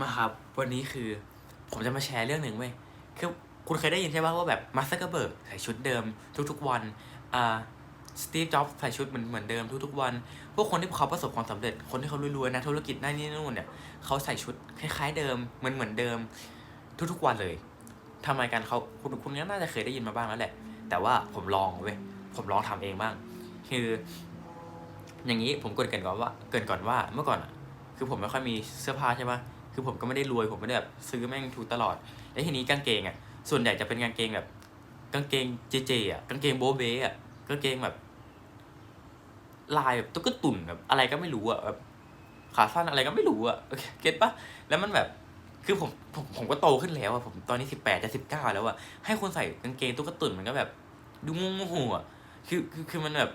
มาครับ วันนี้คือผมจะมาแชร์เรื่องหนึ่งเว้ยคือคุณเคยได้ยินใช่ป่ะว่าแบบมาร์คซักเกอร์เบิร์กใส่ชุดเดิมทุกๆวันอ่าสตีฟจ็อบส์ใส่ชุดเหมือนเหมือนเดิมทุกๆวัน พวกคนที่เขาประสบความสำเร็จ คนที่เขารวยๆนะธุรกิจนั่นนี่นู่นเนี่ยเขาใส่ชุดคล้ายๆเดิมเหมือนเหมือนเดิม ทุกๆวันเลยทำไมกันเขาคุณคุณก็น่าจะเคยได้ยินมาบ้างแล้วแหละ แต่ว่าผมลองเว้ยผมลองทำเองบ้าง คือ อย่างนี้ผมเกรินก่อนว่า เกรินก่อนว่าเมื่อก่อนอะคือผมไม่ค่อยมีเสื้อผ้าใช่ปะ คือผมก็ไม่ได้รวยผมไม่ได้แบบซื้อแม่งถูกตลอดแล้วทีนี้กางเกงอะ ส่วนใหญ่จะเป็นกางเกงแบบกางเกงเจเจอะกางเกงโบเบ้อะกางเกงแบบ ลายแบบตุ๊กตุ่นแบบอะไรก็ไม่รู้อะแบบขาสั้นอะไรก็ไม่รู้อะโอเคเก็ตปะแล้วมันแบบคือผมผมผมก็โตขึ้นแล้วอะผมตอนนี้สิบแปดจะสิบเก้าแล้วอะให้คนใส่กางเกงตุ๊กตุ่นมันก็แบบ ดูงงงๆอะคือคือคือมันแบบ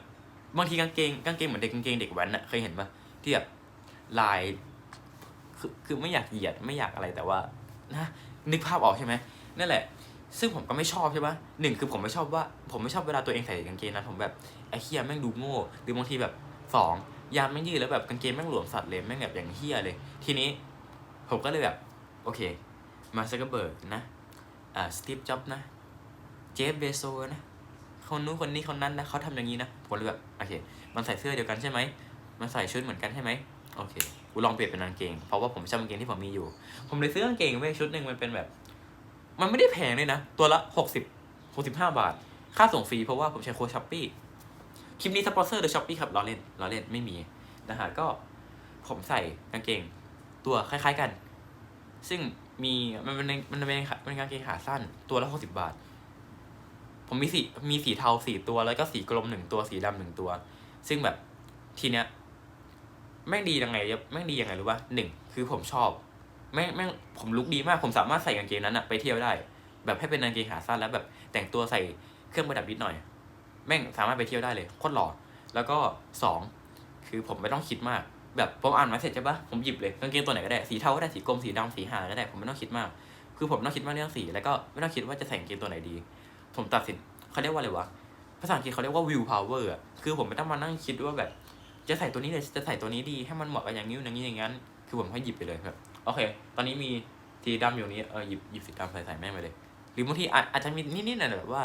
บางทีกางเกงกางเกงเหมือนเด็กกางเกงเด็กแว้นอะเคยเห็นปะที่แบบลาย คือคือไม่อยากเหยียดไม่อยากอะไรแต่ว่านะนึกภาพออกใช่ไหมนั่นแหละ ซึ่งผมก็ไม่ชอบใช่ปะหนึ่งคือผมไม่ชอบว่า ผมไม่ชอบเวลาตัวเองใส่กางเกงนั้นผมแบบไอ้เฮียแม่งดูโง่หรือบางทีแบบสองยามแม่งยืดแล้วแบบกางเกงแม่งหลวมสัตว์เลยแม่งแบบอย่างเฮียเลย ทีนี้ผมก็เลยแบบโอเค มาสก์เบิร์กนะอ่าสตีฟจ็อบนะ เจฟเบโซนะคนนู้นคนนี้คนนั้นนะเขาทำอย่างนี้นะผมเลยแบบโอเค มันใส่เสื้อเดียวกันใช่ไหมมันใส่ชุดเหมือนกันใช่ไหม โอเคกูลองเปลี่ยนเป็นกางเกง เพราะว่าผมชอบกางเกงที่ผมมีอยู่ ผมเลยซื้อกางเกงเว้ยชุดหนึ่งมันเป็นแบบ มันไม่ได้แพงเลยนะ ตัวละหกสิบหกสิบห้าบาท ค่าส่งฟรีเพราะว่าผมใช้โค้ดช้อปปี้คลิปนี้สปอนเซอร์โดยช้อปปี้ครับล้อเล่นล้อเล่นไม่มีนะฮะก็ผมใส่กางเกง ตัวคล้าย ๆกัน ซึ่งมีมันเป็นมันเป็นมันเป็นกางเกงขาสั้น ตัวละหกสิบาท ผมมีสีมีสีเทาสี่ตัวแล้วก็สีกลมหนึ่งตัวสีดำหนึ่งตัว ซึ่งแบบทีเนี้ย แม่งดียังไงแม่งดียังไงรู้ป่ะหนึ่งคือผมชอบแม่งแม่งผมลุกดีมากผมสามารถใส่กางเกงนั้นอะไปเที่ยวได้ แบบให้เป็นกางเกงขาสั้นแล้วแบบแต่งตัวใส่เครื่องประดับนิดหน่อย แม่งสามารถไปเที่ยวได้เลยโคตรหล่อแล้วก็สองคือผมไม่ต้องคิดมาก แบบผมอ่านมาเสร็จใช่ปะผมหยิบเลยกางเกงตัวไหนก็ได้สีเทาก็ได้สีกรมสีดำสีหาก็ได้ผมไม่ต้องคิดมาก คือผมไม่ต้องคิดมากเรื่องสีแล้วก็ไม่ต้องคิดว่าจะใส่กางเกงตัวไหนดี ผมตัดสินเขาเรียกว่าอะไรวะภาษาอังกฤษเขาเรียกว่า will power อะคือผมไม่ต้องมานั่งคิดว่าแบบ จะใส่ตัวนี้เลยจะใส่ตัวนี้ดีให้มันเหมาะกับอย่างนี้อย่างนี้อย่างนั้น คือผมให้หยิบไปเลยครับ โอเค ตอนนี้มีสีดำอยู่นี้เออหยิบหยิบสีดำใส่ใส่แม่งไปเลย หรือบางทีอาจจะมีนิดๆหน่อยๆแบบว่า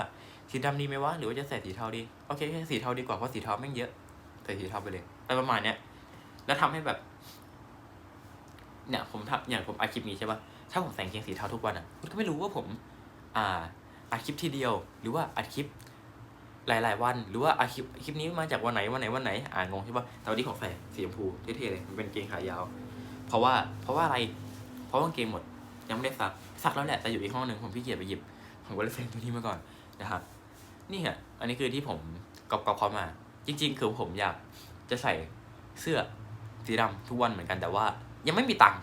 สีดำดีไหมวะหรือว่าจะใส่สีเทาดีโอเคแค่สีเทาดีกว่าเพราะสีเทาแม่งเยอะใส่สีเทาไปเลยอะไรประมาณเนี้ยแล้วทำให้แบบเนี่ยผมทำอย่างผมอัดคลิปนี้ใช่ปะถ้าผมแต่งเกงสีเทาทุกวันอะคุณก็ไม่รู้ว่าผม อ่าอัดคลิปทีเดียว หรือว่าอัดคลิป หลาย ๆ วันหรือว่าอาคลิปคลิปนี้มาจากวันไหนวันไหนวันไหน อ่านงงใช่ปะแต่วันนี้ของใส่สีชมพูเท่ๆเลยมันเป็นเกงขายาว เพราะว่าเพราะว่าอะไร เพราะว่ากางเกงหมดยังไม่ได้ซักซักแล้วแหละแต่อยู่อีกห้องหนึ่งผมพี่เกียจไปหยิบผมก็เลยใส่ตัวนี้มาก่อนนะครับนี่ฮะอันนี้คือที่ผมกอบกอบเขามาจริง ๆ คือผมอยากจะใส่เสื้อสีดำทุกวันเหมือนกันแต่ว่า ยังไม่มีตังค์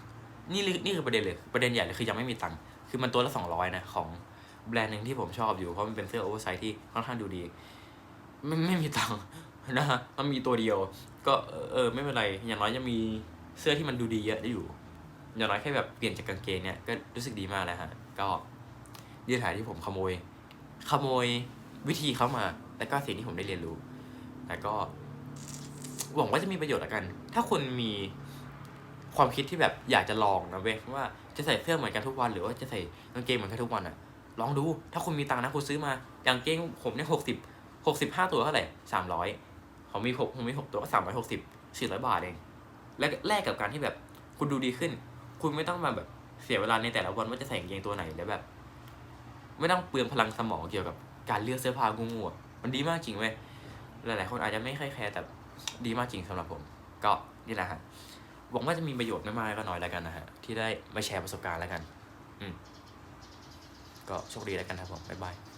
นี่นี่คือประเด็นเลยประเด็นใหญ่เลยคือยังไม่มีตังค์คือมันตัวละสองร้อยนะของ แบรนด์หนึ่งที่ผมชอบอยู่เพราะมันเป็นเสื้อโอเวอร์ไซส์ที่ค่อนข้างดูดี ไม่ไม่มีตังค์นะฮะมันมีตัวเดียว ก็เออไม่เป็นไร อย่างน้อยยังมีเสื้อที่มันดูดีเยอะได้อยู่ อย่างน้อยแค่แบบเปลี่ยนจากกางเกงเนี่ยก็รู้สึกดีมากแล้วฮะ ก็ยืดถ่ายที่ผมขโมย ขโมยวิธีเขามา แล้วก็สิ่งที่ผมได้เรียนรู้ แล้วก็หวังว่าจะมีประโยชน์ละกัน ถ้าคุณมีความคิดที่แบบอยากจะลองนะเว้ยว่าจะใส่เสื้อเหมือนกันทุกวัน หรือว่าจะใส่กางเกงเหมือนกันทุกวันอะ ลองดู ถ้าคุณมีตังค์นะคุณซื้อมา อย่างเกงผมเนี่ยหกสิบหกสิบห้าตัวเท่าไหร่สามร้อยผมมีหกผมมีหกตัวก็สามร้อยหกสิบสี่ร้อยบาทเอง และแลกกับการที่แบบคุณดูดีขึ้น คุณไม่ต้องมาแบบเสียเวลาในแต่ละวันว่าจะใส่กางเกงตัวไหนแล้วแบบ ไม่ต้องเปลืองพลังสมองเกี่ยวกับการเลือกเสื้อผ้างูๆอะมันดีมากจริงเว้ยหลายๆ คนอาจจะไม่ค่อยแคร์แต่ดีมากจริงสำหรับผม ก็นี่แหละฮะหวังว่าจะมีประโยชน์ไม่มากก็น้อยแล้วกันนะฮะที่ได้มาแชร์ประสบการณ์แล้วกัน อืม ก็โชคดีแล้วกันครับผมบ๊ายบาย